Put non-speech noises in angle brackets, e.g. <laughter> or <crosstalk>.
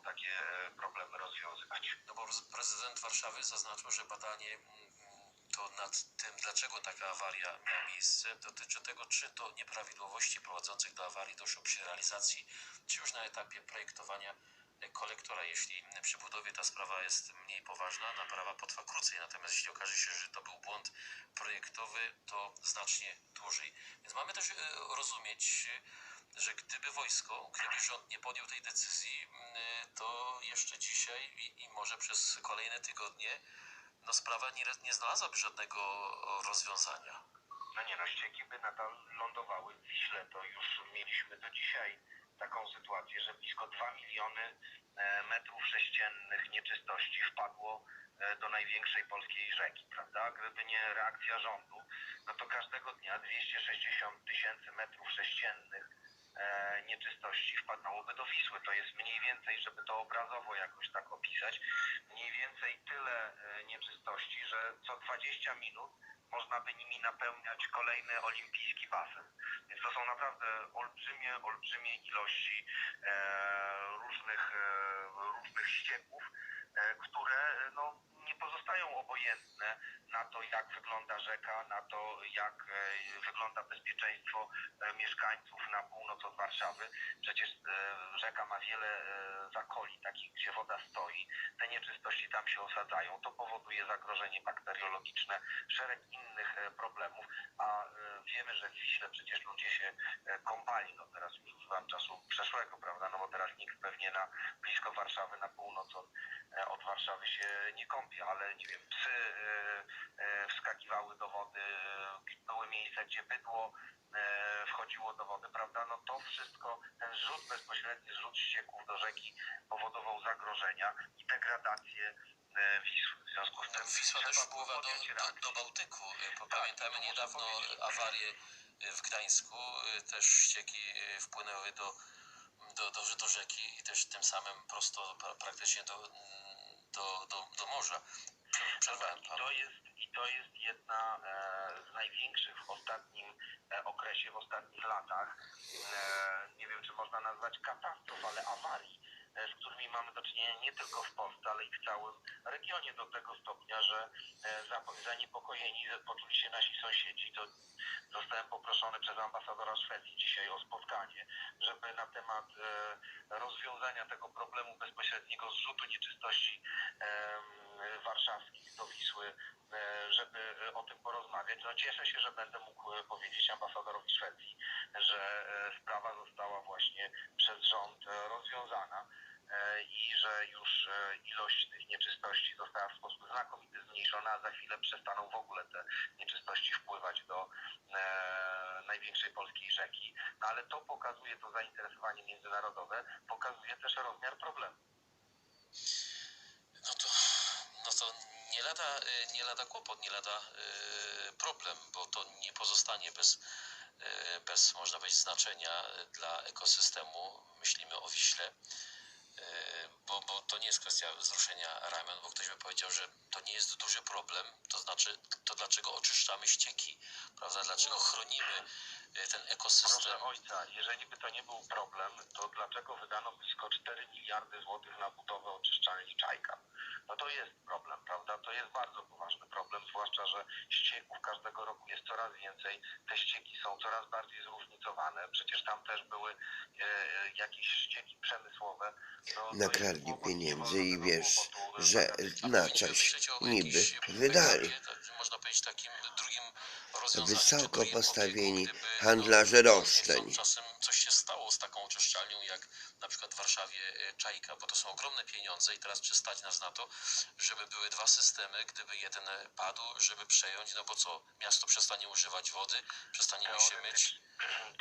takie e, problemy rozwiązywać. No bo prezydent Warszawy zaznaczył, że badanie mm, to nad tym, dlaczego taka awaria miała miejsce, dotyczy tego, czy do nieprawidłowości prowadzących do awarii doszło przy realizacji, czy już na etapie projektowania e, kolektora. Jeśli przy budowie ta sprawa jest mniej poważna, naprawa potrwa krócej, natomiast jeśli okaże się, że to był błąd projektowy, to znacznie dłużej. Więc mamy też e, rozumieć, że gdyby wojsko, gdyby rząd nie podjął tej decyzji, mm, to jeszcze dzisiaj i, i może przez kolejne tygodnie no sprawa nie, nie znalazłaby żadnego rozwiązania. No nie no, ścieki by nadal lądowały w Wiśle. To już mieliśmy do dzisiaj taką sytuację, że blisko 2 miliony e, metrów sześciennych nieczystości wpadło e, do największej polskiej rzeki, prawda? Gdyby nie reakcja rządu, no to każdego dnia 260 tysięcy metrów sześciennych nieczystości wpadłoby do Wisły. To jest mniej więcej, żeby to obrazowo jakoś tak opisać, mniej więcej tyle e, nieczystości, że co 20 minut można by nimi napełniać kolejny olimpijski basen. Więc to są naprawdę olbrzymie, olbrzymie ilości e, różnych, e, różnych ścieków, e, które e, no, obojętne na to, jak wygląda rzeka, na to, jak e, wygląda bezpieczeństwo e, mieszkańców na północ od Warszawy. Przecież e, rzeka ma wiele zakoli, takich, gdzie woda stoi. Te nieczystości tam się osadzają. To powoduje zagrożenie bakteriologiczne, szereg innych problemów, a wiemy, że w Wiśle przecież ludzie się e, kąpali. No teraz już używam czasu przeszłego, prawda? No bo teraz nikt pewnie na blisko Warszawy, na północ od, e, od Warszawy się nie kąpie, ale nie wiem, psy e, wskakiwały do wody, były miejsca, gdzie bydło wchodziło do wody, prawda? No to wszystko, ten zrzut, bezpośredni zrzut ścieków do rzeki powodował zagrożenia i degradację Wisły. W związku z tym Wisła też wpływa do, do, do Bałtyku. Bo Tak, Pamiętamy muszę niedawno awarię w Gdańsku. Też ścieki wpłynęły do, do, do, do rzeki i też tym samym prosto pra- praktycznie do, do, do, do morza. Przerwałem I panu. to jest, i to jest jedna e, z największych w ostatnim e, okresie, w ostatnich latach. E, nie wiem, czy można nazwać katastrof, ale awarii, e, mamy do czynienia nie tylko w Polsce, ale i w całym regionie do tego stopnia, że e, za- zaniepokojeni poczuli się nasi sąsiedzi. To zostałem poproszony przez ambasadora Szwecji dzisiaj o spotkanie, żeby na temat e, rozwiązania tego problemu bezpośredniego zrzutu nieczystości warszawskich do Wisły, e, żeby o tym porozmawiać. No cieszę się, że będę mógł powiedzieć ambasadorowi Szwecji, że sprawa została właśnie przez rząd rozwiązana i że już e, ilość tych nieczystości została w sposób znakomity zmniejszona, a za chwilę przestaną w ogóle te nieczystości wpływać do e, największej polskiej rzeki. No ale to pokazuje to zainteresowanie międzynarodowe, pokazuje też rozmiar problemu. No to, no to nie lada, nie lada kłopot, nie lada problem, bo to nie pozostanie bez, bez można powiedzieć, znaczenia dla ekosystemu. Myślimy o Wiśle, bo, bo to nie jest kwestia wzruszenia ramion, bo ktoś by powiedział, że to nie jest duży problem, to znaczy, to dlaczego oczyszczamy ścieki, prawda, dlaczego chronimy y, ten ekosystem. Proszę ojca, jeżeli by to nie był problem, to dlaczego wydano blisko 4 miliardy złotych na budowę oczyszczalni Czajka? No to jest problem, prawda? To jest bardzo poważny problem, zwłaszcza, że ścieków każdego roku jest coraz więcej. Te ścieki są coraz bardziej zróżnicowane. Przecież tam też były e, jakieś ścieki przemysłowe. No, Nakradli pieniędzy i wiesz, że na coś niby wydali. backupie, tak, można powiedzieć takim drugim rozwiązaniu. czy Wysoko postawieni handlarze roszczeń. Czasem coś się stało z taką oczyszczalnią, jak na przykład w Warszawie e, Czajka, bo to są ogromne pieniądze i teraz czy stać nas na to, żeby były dwa systemy, gdyby jeden padł, żeby przejąć, no bo co, miasto przestanie używać wody, przestaniemy się myć. <clears throat>